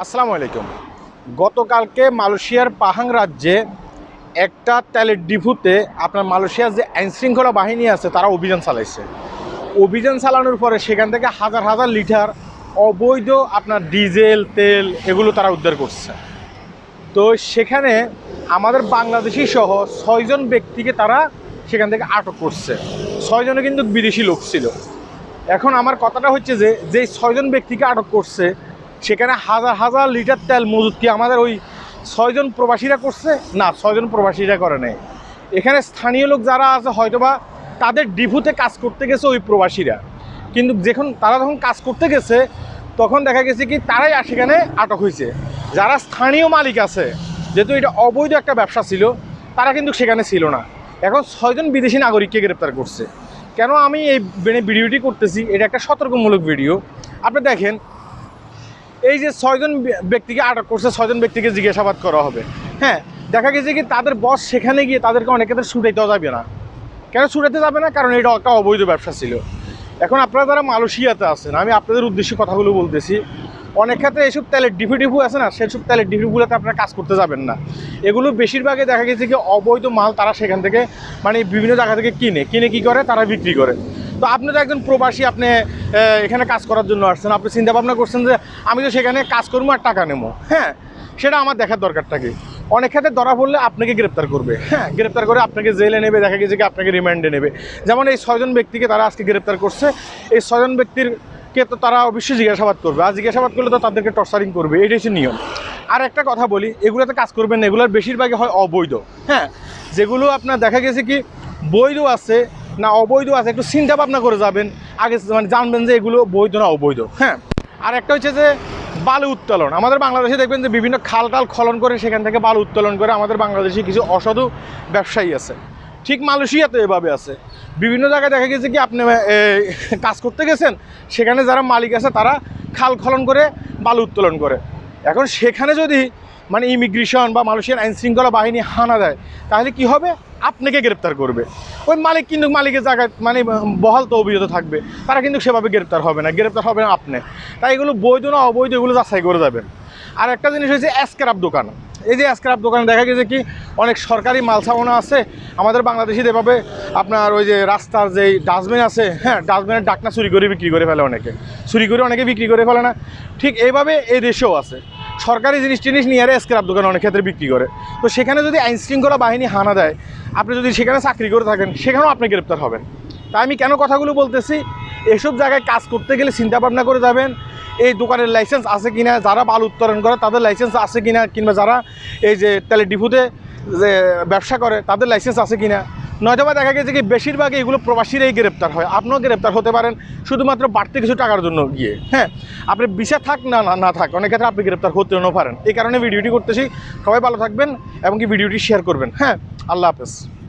আসসালামু আলাইকুম। গতকালকে মালয়েশিয়ার পাহাং রাজ্যে একটা তেলের ডিভুতে আপনার মালয়েশিয়ার যে আইনশৃঙ্খলা বাহিনী আছে, তারা অভিযান চালাইছে। অভিযান চালানোর পরে সেখান থেকে হাজার হাজার লিটার অবৈধ আপনার ডিজেল, তেল এগুলো তারা উদ্ধার করছে। তো সেখানে আমাদের বাংলাদেশি সহ ছয়জন ব্যক্তিকে তারা সেখান থেকে আটক করছে। ছয়জনে কিন্তু বিদেশি লোক ছিল। এখন আমার কথাটা হচ্ছে যে, যেই ছয়জন ব্যক্তিকে আটক করছে সেখানে হাজার হাজার লিটার তেল মজুদ কি আমাদের ওই ছয়জন প্রবাসীরা করছে? না, ছয়জন প্রবাসীরা করে নাই। এখানে স্থানীয় লোক যারা আছে, হয়তোবা তাদের ডিভুতে কাজ করতে গেছে ওই প্রবাসীরা। কিন্তু যখন তারা যখন কাজ করতে গেছে, তখন দেখা গেছে কি তারাই সেখানে আটক হয়েছে। যারা স্থানীয় মালিক আছে, যেহেতু এটা অবৈধ একটা ব্যবসা ছিল, তারা কিন্তু সেখানে ছিল না। এখন ছয়জন বিদেশি নাগরিককে গ্রেপ্তার করছে। কেন আমি এই ভিডিওটি করতেছি? এটা একটা সতর্কমূলক ভিডিও। আপনি দেখেন এই যে ছয়জন ব্যক্তিকে আটক করছে, ছয়জন ব্যক্তিকে জিজ্ঞাসাবাদ করা হবে। হ্যাঁ দেখা গেছে কি তাদের বস সেখানে গিয়ে তাদেরকে অনেক ক্ষেত্রে ছুটাইতেও যাবে না। কেন ছুটাতে যাবে না? কারণ এটা একটা অবৈধ ব্যবসা ছিল। এখন আপনারা যারা মালয়েশিয়াতে আছেন, আমি আপনাদের উদ্দেশ্যে কথাগুলো বলতেছি। অনেক ক্ষেত্রে এইসব তেলের ডিফি ডিফু আছে না? সেসব তেলের ডিফিগুলোতে আপনারা কাজ করতে যাবেন না। এগুলো বেশিরভাগই দেখা গেছে কি অবৈধ মাল তারা সেখান থেকে মানে বিভিন্ন জায়গা থেকে কিনে। কিনে কি করে? তারা বিক্রি করে। তো আপনি তো একজন প্রবাসী, আপনি এখানে কাজ করার জন্য আসছেন। আপনি চিন্তা ভাবনা করছেন যে আমি তো সেখানে কাজ করব আর টাকা নেব। হ্যাঁ সেটা আমার দেখার দরকারটা কি? অনেক ক্ষেত্রে ধরা পড়লে আপনাকে গ্রেপ্তার করবে। হ্যাঁ গ্রেপ্তার করে আপনাকে জেলে নেবে, দেখা গেছে কি আপনাকে রিমান্ডে নেবে। যেমন এই ছয়জন ব্যক্তিকে তারা আজকে গ্রেপ্তার করছে, এই ছয়জন ব্যক্তির কে তো তারা অবশ্যই জিজ্ঞাসাবাদ করবে। আর জিজ্ঞাসাবাদ করলে তো তাদেরকে টর্চারিং করবে, এটাই হচ্ছে নিয়ম। আর একটা কথা বলি, এগুলোতে কাজ করবেন এগুলোর বেশিরভাগই হয় অবৈধ। হ্যাঁ যেগুলো আপনার দেখা গেছে কি, বৈধ আছে না, অবৈধ আছে, একটু চিন্তা ভাবনা করে যাবেন। আগে মানে জানবেন যে এগুলো বৈধ না অবৈধ হ্যাঁ? আর একটা হচ্ছে যে বালু উত্তোলন। আমাদের বাংলাদেশে দেখবেন যে বিভিন্ন খাল টাল খলন করে সেখান থেকে বালু উত্তোলন করে আমাদের বাংলাদেশে কিছু অসাধু ব্যবসায়ী আছে। ঠিক মালয়েশিয়াতে এভাবে আছে। বিভিন্ন জায়গায় দেখা গেছে কি, আপনি কাজ করতে গেছেন, সেখানে যারা মালিক আছে তারা খাল খলন করে বালু উত্তোলন করে। এখন সেখানে যদি মানে ইমিগ্রেশন বা মালয়েশিয়ান আইন শৃঙ্খলা বাহিনী হানা দেয়, তাহলে কি হবে? আপনাকে গ্রেপ্তার করবে। ওই মালিক কিন্তু মালিকের জায়গায় মানে বহাল তো অভিযোগ থাকবে, তারা কিন্তু সেভাবে গ্রেপ্তার হবে না, গ্রেপ্তার হবে না আপনি। তাই এগুলো বৈধ না অবৈধ এগুলো যাচাই করে যাবেন। আর একটা জিনিস হচ্ছে স্ক্র্যাপ দোকান। এই যে স্ক্র্যাপ দোকানে দেখা গেছে কি, অনেক সরকারি মাল সামানো আছে, আমাদের বাংলাদেশিতে যেভাবে আপনার ওই যে রাস্তার যে ডাস্টবিন আছে হ্যাঁ ডাস্টবিনের ডাকনা চুরি করে বিক্রি করে ফেলে অনেকে। চুরি করে অনেকে বিক্রি করে ফেলে না। ঠিক এইভাবে এই দেশেও আছে। সরকারি জিনিস টিনিস নিয়ে আরে স্ক্র্যাপ দোকান অনেক ক্ষেত্রে বিক্রি করে। তো সেখানে যদি আইন শৃঙ্খলা বাহিনী হানা দেয়, আপনি যদি সেখানে চাকরি করে থাকেন, সেখানেও আপনি গ্রেপ্তার হবেন। তাই আমি কেন কথাগুলো বলতেছি? এসব জায়গায় কাজ করতে গেলে চিন্তা ভাবনা করে যাবেন, এই দোকানের লাইসেন্স আছে কিনা, যারা বাল উত্তোলন করে, তাদের লাইসেন্স আছে কিনা, কিংবা যারা এই যে তেলের ডিপুতে যে ব্যবসা করে, তাদের লাইসেন্স আছে কিনা? নয়তোবা দেখা গেছে কি বেশিরভাগই এগুলো প্রবাসীরাই গ্রেপ্তার হয়। আপনিও গ্রেপ্তার হতে পারেন, শুধুমাত্র বাড়তি কিছু টাকার জন্য গিয়ে। হ্যাঁ আপনি বিষা থাক না, না- না থাক, অনেক ক্ষেত্রে আপনি গ্রেপ্তার হতেও পারেন। এই কারণে ভিডিওটি করতেছি। সবাই ভালো থাকবেন এবং কি ভিডিওটি শেয়ার করবেন। হ্যাঁ আল্লাহ হাফেজ।